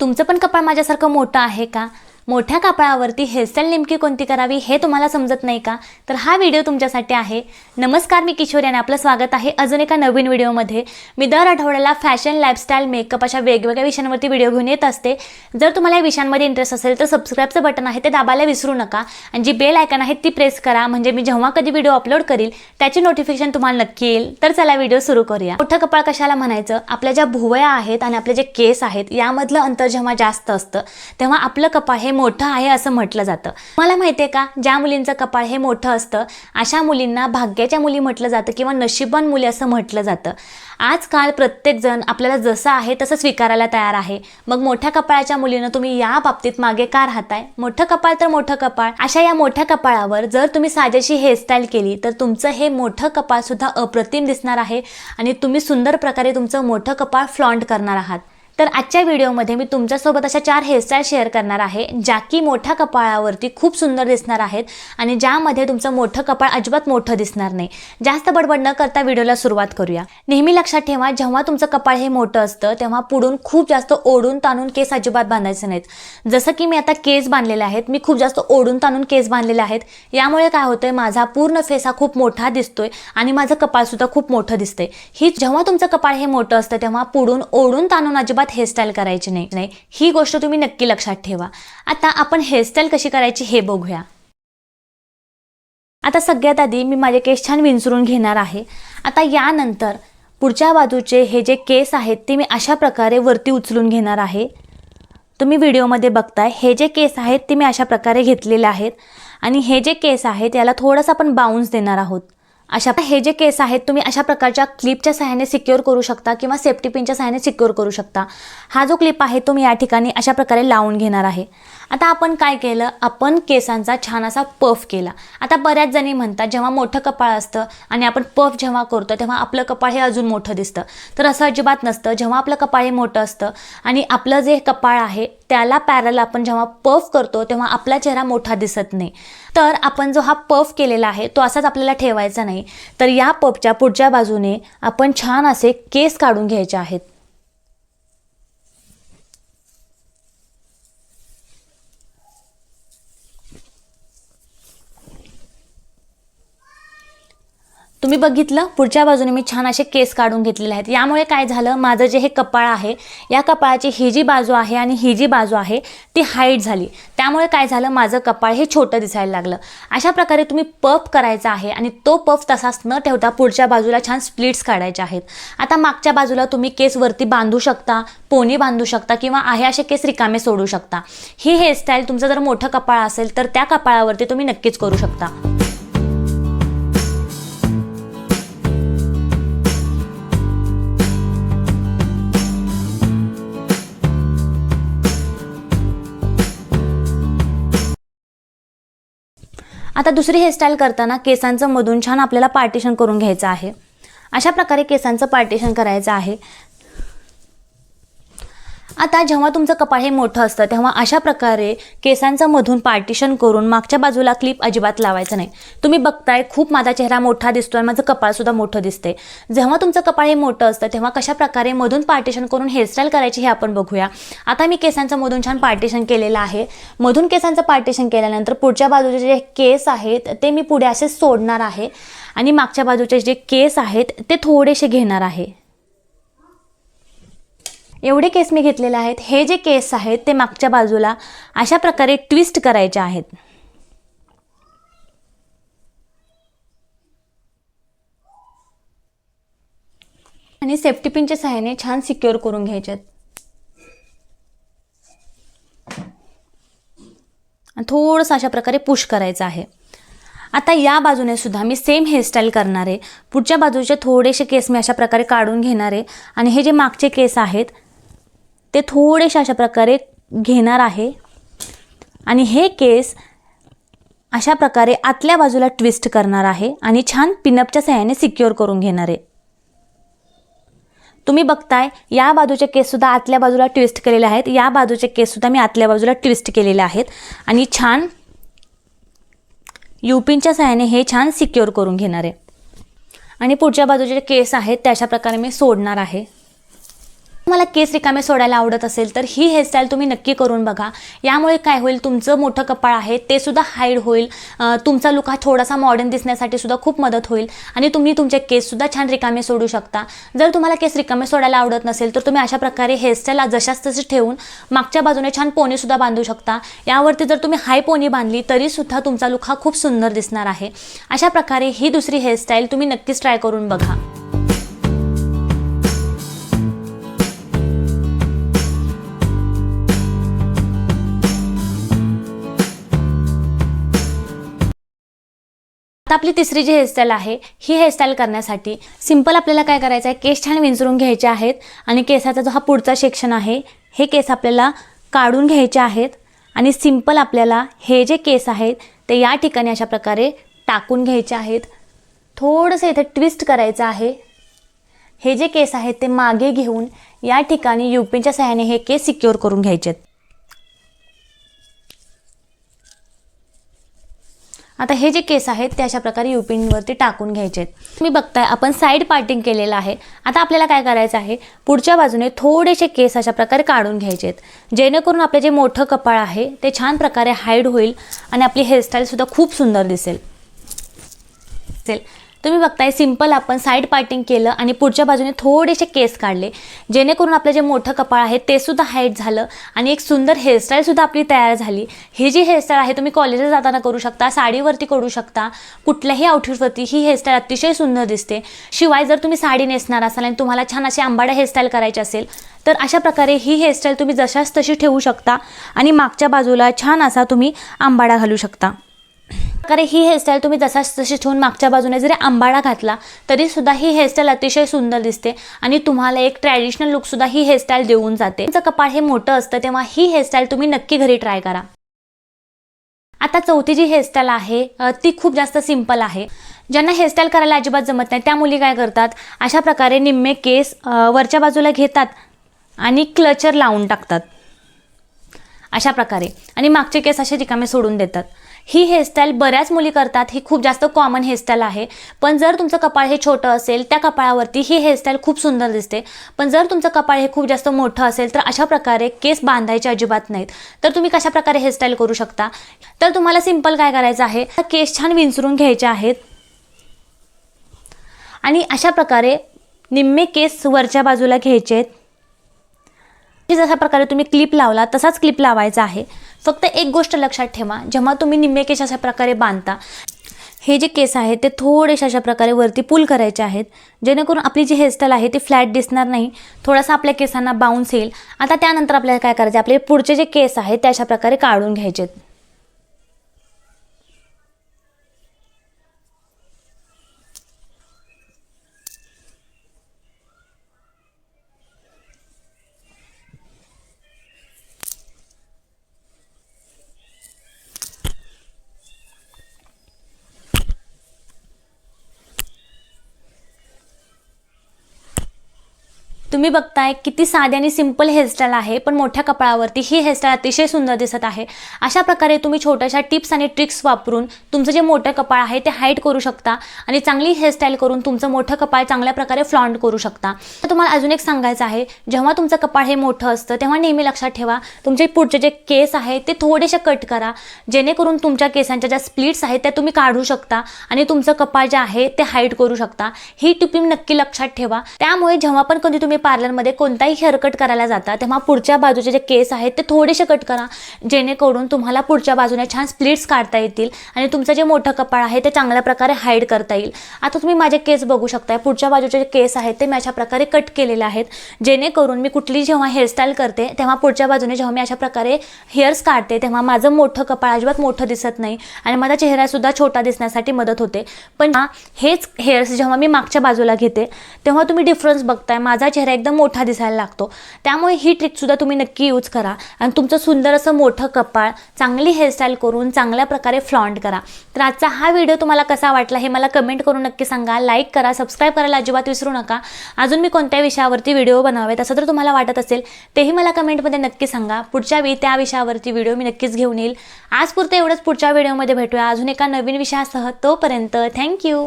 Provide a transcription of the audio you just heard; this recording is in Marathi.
तुमचं पण कपाळ माझ्यासारखं मोठं आहे का? मोठ्या कपाळावरती हेअरस्टाईल नेमकी कोणती करावी हे तुम्हाला समजत नाही का? तर हा व्हिडिओ तुमच्यासाठी आहे. नमस्कार मी किशोर आणि आपलं स्वागत आहे अजून एका नवीन व्हिडिओमध्ये. मी दर आठवड्याला फॅशन लाईफस्टाईल मेकअप अशा वेगवेगळ्या विषयांवरती व्हिडिओ घेऊन येत असते. जर तुम्हाला या विषयांमध्ये इंटरेस्ट असेल तर सबस्क्राईबचं बटन आहे ते दाबायला विसरू नका. आणि जी बेल आयकन आहे ती प्रेस करा. म्हणजे मी जेव्हा कधी व्हिडिओ अपलोड करील त्याची नोटिफिकेशन तुम्हाला नक्की येईल. तर चला व्हिडिओ सुरू करूया. मोठं कपाळ कशाला म्हणायचं? आपल्या ज्या भुवया आहेत आणि आपले जे केस आहेत यामधलं अंतर जेव्हा जास्त असतं तेव्हा आपलं कपाळ हे मोठं आहे असं म्हटलं जातं. मला माहिती आहे का? ज्या मुलींचं कपाळ हे मोठं असतं अशा मुलींना भाग्याच्या मुली म्हटलं जातं किंवा नशिबान मुली असं म्हटलं जातं. आजकाल प्रत्येकजण आपल्याला जसं आहे तसं स्वीकारायला तयार आहे. मग मोठ्या कपाळाच्या मुलीनं तुम्ही या बाबतीत मागे का राहताय? मोठं कपाळ तर मोठं कपाळ. अशा या मोठ्या कपाळावर जर तुम्ही साजेशी हेअरस्टाईल केली तर तुमचं हे मोठं कपाळ सुद्धा अप्रतिम दिसणार आहे आणि तुम्ही सुंदर प्रकारे तुमचं मोठं कपाळ फ्लॉन्ट करणार आहात. तर आजच्या व्हिडिओमध्ये मी तुमच्यासोबत अशा चार हेअरस्टाईल शेअर करणार आहे ज्या की मोठ्या कपाळावरती खूप सुंदर दिसणार आहेत आणि ज्यामध्ये तुमचं मोठं कपाळ अजिबात मोठं दिसणार नाही. जास्त बडबड न करता व्हिडिओला सुरुवात करूया. नेहमी लक्षात ठेवा जेव्हा तुमचं कपाळ हे मोठं असतं तेव्हा पुढून खूप जास्त ओढून ताणून केस अजिबात बांधायचे नाहीत. जसं की मी आता केस बांधलेले आहेत मी खूप जास्त ओढून ताणून केस बांधलेले आहेत. यामुळे काय होतंय माझा पूर्ण फेस हा खूप मोठा दिसतोय आणि माझं कपाळसुद्धा खूप मोठं दिसतंय. ही जेव्हा तुमचं कपाळ हे मोठं असतं तेव्हा पुढून ओढून ताणून अजिबात हेअरस्टाईल करायची नाही. नाही ही गोष्ट तुम्ही नक्की लक्षात ठेवा. आता आपण हेअरस्टाईल कशी करायची हे बघूया. आता सगळ्यात आधी मी माझे केस छान विंचरून घेणार आहे. आता यानंतर पुढच्या बाजूचे हे जे केस आहेत ते मी अशा प्रकारे वरती उचलून घेणार आहे. तुम्ही व्हिडिओमध्ये बघताय हे जे केस आहेत ते मी अशा प्रकारे घेतलेले आहेत. आणि हे जे केस आहेत याला थोडंसं आपण बाउन्स देणार आहोत. अशा हे जे केस आहेत तुम्ही अशा प्रकारच्या क्लिपच्या सहाय्याने सिक्युअर करू शकता किंवा सेफ्टी पिनच्या सहाय्याने सिक्युअर करू शकता. हा जो क्लिप आहे तो मी या ठिकाणी अशा प्रकारे लावून घेणार आहे. आता आपण काय केलं? आपण केसांचा छान असा पफ केला. आता बऱ्याच जणी म्हणतात जेव्हा मोठं कपाळ असतं आणि आपण पफ जेव्हा करतो तेव्हा आपलं कपाळ हे अजून मोठं दिसतं. तर असं अजिबात नसतं. जेव्हा आपलं कपाळ हे मोठं असतं आणि आपलं जे कपाळ आहे त्याला पॅरल आपण जेव्हा पफ करतो तेव्हा आपला चेहरा मोठा दिसत नाही. तर आपण जो हा पफ केलेला आहे तो असाच आपल्याला ठेवायचा नाही. तर या पफच्या पुढच्या बाजूने आपण छान असे केस काढून घ्यायचे आहेत. तुम्ही बघितलं पुढच्या बाजूने मी छान असे केस काढून घेतलेले आहेत. यामुळे काय झालं माझं जे हे कपाळ आहे या कपाळाची ही जी बाजू आहे आणि ही जी बाजू आहे ती हाईट झाली. त्यामुळे काय झालं माझं कपाळ हे छोटं दिसायला लागलं. अशा प्रकारे तुम्ही पफ करायचा आहे आणि तो पफ तसाच न ठेवता पुढच्या बाजूला छान स्प्लिट्स काढायचे आहेत. आता मागच्या बाजूला तुम्ही केस वरती बांधू शकता पोनी बांधू शकता किंवा आहे असे केस रिकामे सोडू शकता. ही हेअरस्टाईल तुमचं जर मोठं कपाळ असेल तर त्या कपाळावरती तुम्ही नक्कीच करू शकता. आता दुसरी हेअरस्टाईल करताना केसांचं मधून छान आपल्याला पार्टिशन करून घ्यायचं आहे. अशा प्रकारे केसांचं पार्टिशन करायचं आहे. आता जेव्हा तुमचं कपाळ हे मोठं असतं तेव्हा अशा प्रकारे केसांचं मधून पार्टिशन करून मागच्या बाजूला क्लिप अजिबात लावायचं नाही. तुम्ही बघताय खूप माझा चेहरा मोठा दिसतो आणि माझं कपाळसुद्धा मोठं दिसते जेव्हा तुमचं कपाळ हे मोठं असतं तेव्हा कशा प्रकारे मधून पार्टिशन करून हेअरस्टाईल करायची हे आपण बघूया. आता मी केसांचं मधून छान पार्टिशन केलेलं आहे. मधून केसांचं पार्टिशन केल्यानंतर पुढच्या बाजूचे जे केस आहेत ते मी पुढे असे सोडणार आहे. आणि मागच्या बाजूचे जे केस आहेत ते थोडेसे घेणार आहे. एवढे केस मी घेतलेले आहेत हे जे केस आहेत ते मागच्या बाजूला अशा प्रकारे ट्विस्ट करायचे आहेत. आणि सेफ्टी पिनच्या सहाय्याने छान सिक्युअर करून घ्यायचे आहेत. थोडंसं अशा प्रकारे पुश करायचं आहे. आता या बाजूने सुद्धा मी सेम हेअरस्टाईल करणार आहे. पुढच्या बाजूचे थोडेसे केस मी अशा प्रकारे काढून घेणार आहे. आणि हे जे मागचे केस आहेत ते थोडेसे अशा प्रकारे घेणार आहे. आणि हे केस अशा प्रकारे आतल्या बाजूला ट्विस्ट करणार आहे आणि छान पिनअपच्या सहाय्याने सिक्युअर करून घेणार आहे. तुम्ही बघताय या बाजूचे केससुद्धा आतल्या बाजूला ट्विस्ट केलेले आहेत. या बाजूचे केससुद्धा मी आतल्या बाजूला ट्विस्ट केलेले आहेत. आणि छान युपिनच्या सहाय्याने हे छान सिक्युअर करून घेणार आहे. आणि पुढच्या बाजूचे जे केस आहेत ते अशा प्रकारे मी सोडणार आहे. तुम्हाला केस रिकामे सोडायला आवडत असेल तर ही हेअरस्टाईल तुम्ही नक्की करून बघा. यामुळे काय होईल तुमचं मोठं कपाळ आहे ते सुद्धा हाईड होईल. तुमचा लुक हा थोडासा मॉडर्न दिसण्यासाठी सुद्धा खूप मदत होईल. आणि तुम्ही तुमचे केससुद्धा छान रिकामे सोडू शकता. जर तुम्हाला केस रिकामे सोडायला आवडत नसेल तर तुम्ही अशा प्रकारे हेअरस्टाईल जशाच तशी ठेवून मागच्या बाजूने छान पोनीसुद्धा बांधू शकता. यावरती जर तुम्ही हाय पोनी बांधली तरीसुद्धा तुमचा लुक हा खूप सुंदर दिसणार आहे. अशा प्रकारे ही दुसरी हेअरस्टाईल तुम्ही नक्कीच ट्राय करून बघा. आता आपली तिसरी जी हेअरस्टाईल आहे ही हेअरस्टाईल करण्यासाठी सिंपल आपल्याला काय करायचं आहे केस छान विंचरून घ्यायचे आहेत आणि केसाचा जो हा पुढचा सेक्शन आहे हे केस आपल्याला काढून घ्यायचे आहेत आणि सिंपल आपल्याला हे जे केस आहेत ते या ठिकाणी अशा प्रकारे टाकून घ्यायचे आहेत. थोडंसं इथे ट्विस्ट करायचं आहे. हे जे केस आहेत ते मागे घेऊन या ठिकाणी युपीच्या सहाय्याने हे केस सिक्युअर करून घ्यायचे आहेत आता हे जे केस आहेत ते अशा प्रकारे युपिनवरती टाकून घ्यायचे आहेत. तुम्ही बघताय आपण साईड पार्टिंग केलेलं आहे. आता आपल्याला काय करायचं आहे? पुढच्या बाजूने थोडेसे केस अशा प्रकारे काढून घ्यायचे आहेत. जेणेकरून आपलं जे मोठं कपाळ आहे ते छान प्रकारे हाईड होईल आणि आपली हेअरस्टाईलसुद्धा खूप सुंदर दिसेल. असेल तुम्ही बघताय सिंपल आपण साईड पार्टिंग केलं आणि पुढच्या बाजूने थोडेसे केस काढले. जेणेकरून आपलं जे मोठं कपाळ आहे ते सुद्धा हाईट झालं आणि एक सुंदर हेअरस्टाईलसुद्धा आपली तयार झाली. ही जी हेअरस्टाईल आहे तुम्ही कॉलेजला जाताना करू शकता साडीवरती करू शकता. कुठल्याही आउटफिटवरती ही हेअरस्टाईल अतिशय सुंदर दिसते. शिवाय जर तुम्ही साडी नेसणार असाल आणि तुम्हाला छान अशी आंबाडा हेअरस्टाईल करायची असेल तर अशा प्रकारे ही हेअरस्टाईल तुम्ही जशाच तशी ठेवू शकता आणि मागच्या बाजूला छान असा तुम्ही आंबाडा घालू शकता. प्रकारे ही हेअरस्टाईल तुम्ही जसाच तशी ठेवून मागच्या बाजूने जरी आंबाडा घातला तरी सुद्धा ही हेअरस्टाईल अतिशय सुंदर दिसते. आणि तुम्हाला एक ट्रॅडिशनल लुकसुद्धा ही हेअरस्टाईल देऊन जाते. तुमचं कपाळ हे मोठं असतं तेव्हा ही हेअरस्टाईल तुम्ही नक्की घरी ट्राय करा. आता चौथी जी हेअरस्टाईल आहे ती खूप जास्त सिंपल आहे. ज्यांना हेअरस्टाईल करायला अजिबात जमत नाही त्या मुली काय करतात अशा प्रकारे निम्मे केस वरच्या बाजूला घेतात आणि क्लचर लावून टाकतात. अशा प्रकारे. आणि मागचे केस असे रिकामे सोडून देतात. ही हेअरस्टाईल बऱ्याच मुली करतात. ही खूप जास्त कॉमन हेअरस्टाईल आहे. पण जर तुमचं कपाळ हे छोटं असेल त्या कपाळावरती ही हेअरस्टाईल खूप सुंदर दिसते. पण जर तुमचं कपाळ हे खूप जास्त मोठं असेल तर अशा प्रकारे केस बांधायचे अजिबात नाहीत. तर तुम्ही कशा प्रकारे हेअरस्टाईल करू शकता? तर तुम्हाला सिंपल काय करायचं आहे? केस छान विंचरून घ्यायचे आहेत. आणि अशा प्रकारे निम्मे केस वरच्या बाजूला घ्यायचे आहेत. जशा प्रकारे तुम्ही क्लिप लावला तसाच क्लिप लावायचा आहे. फक्त एक गोष्ट लक्षात ठेवा जेव्हा तुम्ही निम्मे केस अशा प्रकारे बांधता हे जे केस आहेत ते थोडेसे अशा प्रकारे वरती पूल करायचे आहेत. जेणेकरून आपली जी हेअरस्टाईल आहे ती फ्लॅट दिसणार नाही. थोडासा आपल्या केसांना बाउन्स येईल. आता त्यानंतर आपल्याला काय करायचं आपले पुढचे जे केस आहेत ते अशा प्रकारे काढून घ्यायचे तुम्ही बघताय किती साधी आणि सिंपल हेअरस्टाईल आहे पण मोठ्या कपाळावरती ही हेअरस्टाईल अतिशय सुंदर दिसत आहे. अशा प्रकारे तुम्ही छोट्याशा टिप्स आणि ट्रिक्स वापरून तुमचं जे मोठं कपाळ आहे ते हाईट करू शकता आणि चांगली हेअरस्टाईल करून तुमचं मोठं कपाळ चांगल्या प्रकारे फ्लॉन्ट करू शकता. तर तुम्हाला अजून एक सांगायचं आहे जेव्हा तुमचं कपाळ हे मोठं असतं तेव्हा नेहमी लक्षात ठेवा तुमचे पुढचे जे केस आहे ते थोडेसे कट करा जेणेकरून तुमच्या केसांच्या ज्या स्प्लिट्स आहेत त्या तुम्ही काढू शकता आणि तुमचं कपाळ जे आहे ते हाईट करू शकता. ही टिप नक्की लक्षात ठेवा. त्यामुळे जेव्हा पण कधी तुम्ही पार्लरमध्ये कोणताही हेअर कट करायला जाता तेव्हा पुढच्या बाजूचे जे केस आहेत ते थोडेसे कट करा. जेणेकरून तुम्हाला पुढच्या बाजूने छान स्प्लिट्स काढता येतील आणि तुमचं जे मोठं कपाळ आहे ते चांगल्या प्रकारे हाईड करता येईल. आता तुम्ही माझे केस बघू शकताय. पुढच्या बाजूचे जे केस आहेत ते मी अशा प्रकारे कट केलेले आहेत. जेणेकरून मी कुठली जेव्हा हेअरस्टाईल करते तेव्हा पुढच्या बाजूने जेव्हा मी अशा प्रकारे हेअर्स काढते तेव्हा माझं मोठं कपाळ अजिबात मोठं दिसत नाही आणि माझा चेहरासुद्धा छोटा दिसण्यासाठी मदत होते. पण हेच हेअर्स जेव्हा मी मागच्या बाजूला घेते तेव्हा तुम्ही डिफरन्स बघताय. माझा चेहरा चेहरा एकदम मोठा दिसायला लागतो. त्यामुळे ही ट्रिकसुद्धा तुम्ही नक्की यूज करा. आणि तुमचं सुंदर असं मोठं कपाळ चांगली हेअरस्टाईल करून चांगल्या प्रकारे फ्लॉन्ट करा. तर आजचा हा व्हिडिओ तुम्हाला कसा वाटला हे मला कमेंट करून नक्की सांगा. लाईक करा सबस्क्राईब करायला अजिबात विसरू नका. अजून मी कोणत्या विषयावरती व्हिडिओ बनवावेत असं जर तुम्हाला वाटत असेल तेही मला कमेंटमध्ये नक्की सांगा. पुढच्या वेळी त्या विषयावरती व्हिडिओ मी नक्कीच घेऊन येईल. आज पुरतं एवढंच पुढच्या व्हिडिओमध्ये भेटूया. अजून एका नवीन विषयासह तोपर्यंत थँक्यू